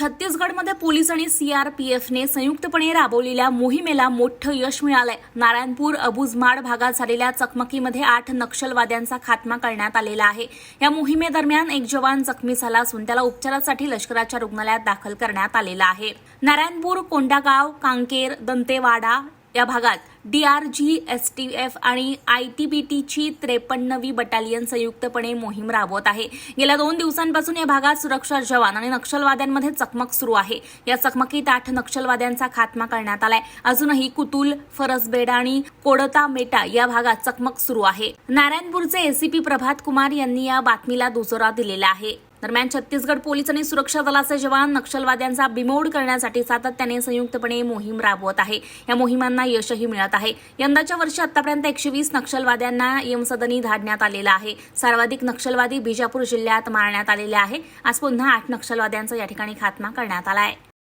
छत्तीसगडमध्ये पोलीस आणि सीआरपीएफने संयुक्तपणे राबवलेल्या मोहिमेला मोठं यश मिळालंय. नारायणपूर अबुजमाड भागात झालेल्या चकमकीमध्ये आठ नक्षलवाद्यांचा खात्मा करण्यात आलेला आहे. या मोहिमेदरम्यान एक जवान जखमी झाला असून त्याला उपचारासाठी लष्कराच्या रुग्णालयात दाखल करण्यात आलेला आहे. नारायणपूर कोंडागाव कांकेर दंतेवाडा या भागात डीआरजी एफ आणि आय टी पी टीची त्रेपन्नवी बटालियन संयुक्तपणे मोहीम राबवत आहे. गेल्या दोन दिवसांपासून या भागात सुरक्षा जवान आणि नक्षलवाद्यांमध्ये चकमक सुरू आहे. या चकमकीत आठ नक्षलवाद्यांचा खात्मा करण्यात आलाय. अजूनही कुतुल फरसबेडा आणि कोडता मेटा या भागात चकमक सुरू आहे. नारायणपूरचे एसीपी प्रभात कुमार यांनी या बातमीला दुजोरा दिलेला आहे. दरम्यान छत्तीसगड पोलीस आणि सुरक्षा दलाचे जवान नक्षलवाद्यांचा बिमोड करण्यासाठी सातत्याने संयुक्तपणे मोहीम राबवत आहे. या मोहिमांना यशही मिळत आहे. यंदाच्या वर्षी आतापर्यंत एकशे वीस नक्षलवाद्यांना यमसदनी धाडण्यात आलेला आहे. सर्वाधिक नक्षलवादी बिजापूर जिल्ह्यात मारण्यात आलेले आहे. आज पुन्हा आठ नक्षलवाद्यांचा या ठिकाणी खात्मा करण्यात आला आहे